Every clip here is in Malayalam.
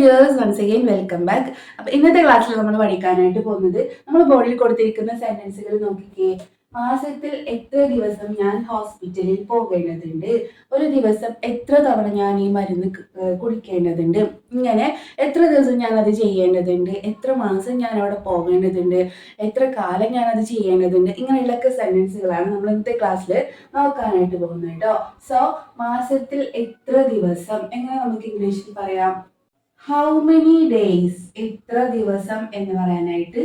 Viewers once again welcome back അപ്പൊ ഇന്നത്തെ ക്ലാസ്സിൽ നമ്മൾ പഠിക്കാനായിട്ട് പോകുന്നത് നമ്മൾ ബോർഡിൽ കൊടുത്തിരിക്കുന്ന സെന്റൻസുകൾ നോക്കിക്കേ. മാസത്തിൽ എത്ര ദിവസം ഞാൻ ഹോസ്പിറ്റലിൽ പോകേണ്ടതുണ്ട്? ഒരു ദിവസം എത്ര തവണ ഞാൻ ഈ മരുന്ന് കുടിക്കേണ്ടതുണ്ട്? ഇങ്ങനെ എത്ര ദിവസം ഞാൻ അത് ചെയ്യേണ്ടതുണ്ട്? എത്ര മാസം ഞാൻ അവിടെ പോകേണ്ടതുണ്ട്? എത്ര കാലം ഞാൻ അത് ചെയ്യേണ്ടതുണ്ട്? ഇങ്ങനെയുള്ളൊക്കെ സെന്റൻസുകളാണ് നമ്മൾ ഇന്നത്തെ ക്ലാസ്സിൽ നോക്കാനായിട്ട് പോകുന്നത് കേട്ടോ സോ മാസത്തിൽ എത്ര ദിവസം? എങ്ങനെ നമുക്ക് ഇംഗ്ലീഷിൽ പറയാം? ഹൗ മെനി ഡേയ്സ് എത്ര ദിവസം എന്ന് പറയാനായിട്ട്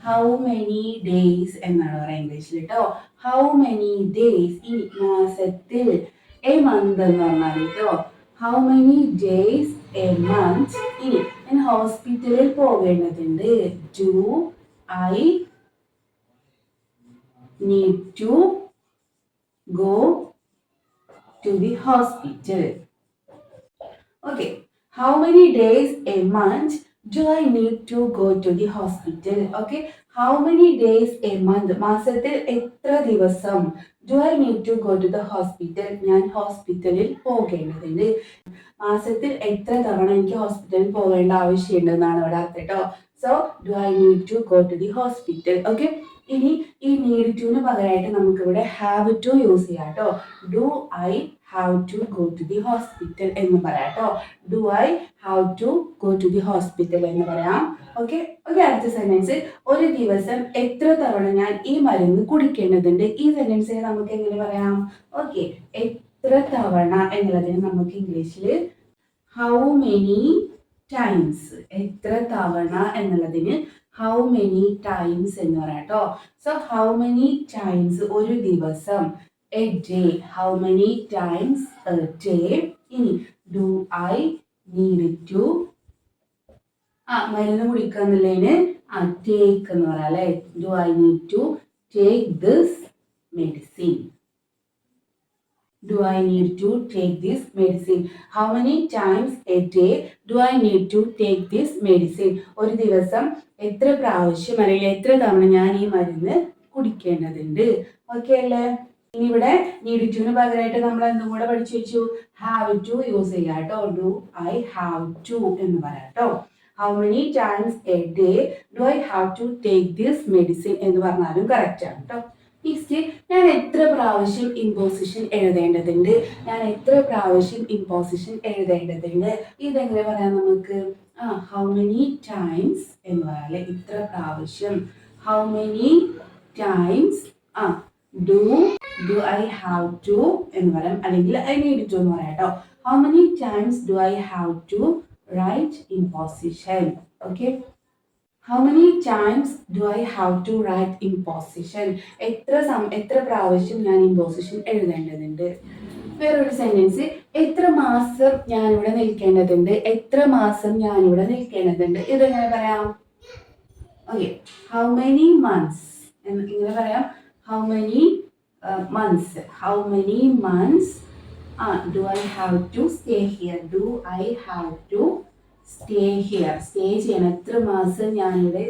ഹൗ മെനി ഡേയ്സ് എന്നാണ് പറയുക ഇംഗ്ലീഷിൽ കേട്ടോ ഹൗ മെനി ഡേയ്സ് ഈ മാസത്തിൽ എ മന്ത് എന്ന് പറഞ്ഞാൽ കേട്ടോ how many days a month ഇനി ഞാൻ ഹോസ്പിറ്റലിൽ പോകേണ്ടതുണ്ട്. Do I need to go to the hospital Okay. How many days a month do I need to go to the hospital okay how many days a month മാസത്തിൽ എത്ര ദിവസം do I need to go to the hospital ഞാൻ ഹോസ്പിറ്റലിൽ പോകേണ്ടതുണ്ട്. മാസത്തിൽ എത്ര തവണ എനിക്ക് ഹോസ്പിറ്റലിൽ പോകേണ്ട ആവശ്യമുണ്ടെന്നാണ് ഇവിടെ അർത്ഥം കേട്ടോ so do I need to go to the hospital okay ഇനി ഈ നീഡ് ടുന് പകരമായിട്ട് നമുക്കിവിടെ ഹാവ് ടു യൂസ് ചെയ്യാം കേട്ടോ do I have to go to the hospital എന്ന് പറയാം കേട്ടോ do I have to go to the hospital എന്ന് പറയാം. ഓക്കെ ഓക്കെ അടുത്ത സെന്റൻസ് ഒരു ദിവസം എത്ര തവണ ഞാൻ ഈ മരുന്ന് കുടിക്കേണ്ടതുണ്ട്? ഈ സെന്റൻസിനെ നമുക്ക് എങ്ങനെ പറയാം? ഓക്കെ എത്ര തവണ എന്നുള്ളതിന് നമുക്ക് ഇംഗ്ലീഷിൽ ഹൗ മെനി ടൈംസ് എത്ര തവണ എന്നുള്ളതിന് ഹൗ മെനി ടൈംസ് എന്ന് പറയാം കേട്ടോ സോ ഹൗ മെനി ടൈംസ് ഒരു ദിവസം? A day how many times a day ഇനി ഡു ഐ നീഡ് ടു ആ മരുന്ന് കുടിക്കുക എന്നുള്ളതിന് ആ ടേക്ക് എന്ന് പറയാം അല്ലെ do I need to take this medicine do I need to take this medicine? How many times a day do I need to take this medicine? ഒരു ദിവസം എത്ര പ്രാവശ്യം അല്ലെങ്കിൽ എത്ര തവണ ഞാൻ ഈ മരുന്ന് കുടിക്കേണ്ടതുണ്ട്? ഓക്കെ അല്ലേ? ഇനി ഇവിടെ നീഡ് ടുന് പകരമായിട്ട് നമ്മൾ എന്തും കൂടെ പഠിച്ചു വെച്ചു. ഹാവ് ടു യൂസ് ചെയ്യാം കേട്ടോ. ഡു ഐ ഹാവ് ടു എന്ന് പറയാം കേട്ടോ. How many times a day do I have to take this medicine എന്ന് പറഞ്ഞാലും കറക്റ്റ് ആണ് കേട്ടോ. നെക്സ്റ്റ് ഞാൻ എത്ര പ്രാവശ്യം ഇമ്പോസിഷൻ എഴുതേണ്ടതുണ്ട്. ഞാൻ എത്ര പ്രാവശ്യം ഇമ്പോസിഷൻ എഴുതേണ്ടതുണ്ട്? ഇതെങ്ങനെ പറയാം നമുക്ക്? ആ ഹൗ മെനി ടൈംസ് എന്ന് പറയാല്ലേ? ഇത്ര പ്രാവശ്യം. ഹൗ മെനി ടൈംസ് ആ do do I have to എന്ന് പറയാം. അല്ലെങ്കിൽ ഐ നീഡ് ടു എന്ന് പറയാം കേട്ടോ how many times do I have to write imposition okay how many times do I have to write imposition എത്ര സം എത്ര പ്രാവശ്യം ഞാൻ ഇമ്പോസിഷൻ എഴുതേണ്ടതുണ്ട്? വേറൊരു സെന്റൻസ് എത്ര മാസം ഞാനിവിടെ നിൽക്കേണ്ടതുണ്ട്? എത്ര മാസം ഞാനിവിടെ നിൽക്കേണ്ടതുണ്ട്? ഇതെങ്ങനെ പറയാം? ഓക്കെ ഹൗ മെനി മന്ത്സ് എന്ന് ഇങ്ങനെ പറയാം. How many months how many months do I have to stay here do I have to stay here stay ചെയ്യണം. എത്ര മാസം ഞാനിവിടെ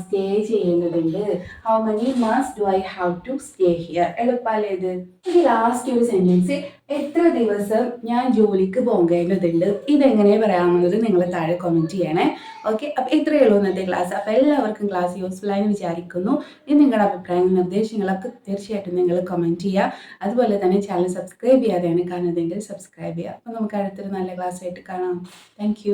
stay ചെയ്യുന്നതുണ്ട്. How many months do I have to stay here എളുപ്പമല്ലേ ഇത് എനിക്ക് ലാസ്റ്റ് ഒരു സെന്റൻസ് എത്ര ദിവസം ഞാൻ ജോലിക്ക് പോകേണ്ടതുണ്ട്? ഇതെങ്ങനെ പറയാമെന്നത് നിങ്ങൾ താഴെ കമന്റ് ചെയ്യണേ. ഓക്കെ അപ്പോൾ ഇത്രയേ ഉള്ളൂ ഇന്നത്തെ ക്ലാസ് അപ്പോൾ എല്ലാവർക്കും ക്ലാസ് യൂസ്ഫുൾ ആയി വിചാരിക്കുന്നു. ഇനി നിങ്ങളുടെ അഭിപ്രായങ്ങൾ നിർദ്ദേശങ്ങളൊക്കെ തീർച്ചയായിട്ടും നിങ്ങൾ കമന്റ് ചെയ്യുക. അതുപോലെ തന്നെ ചാനൽ സബ്സ്ക്രൈബ് ചെയ്യാതെയാണ് കാണുന്നതെങ്കിൽ സബ്സ്ക്രൈബ് ചെയ്യുക. അപ്പോൾ നമുക്ക് അടുത്തൊരു നല്ല ക്ലാസ് ആയിട്ട് കാണാം. താങ്ക്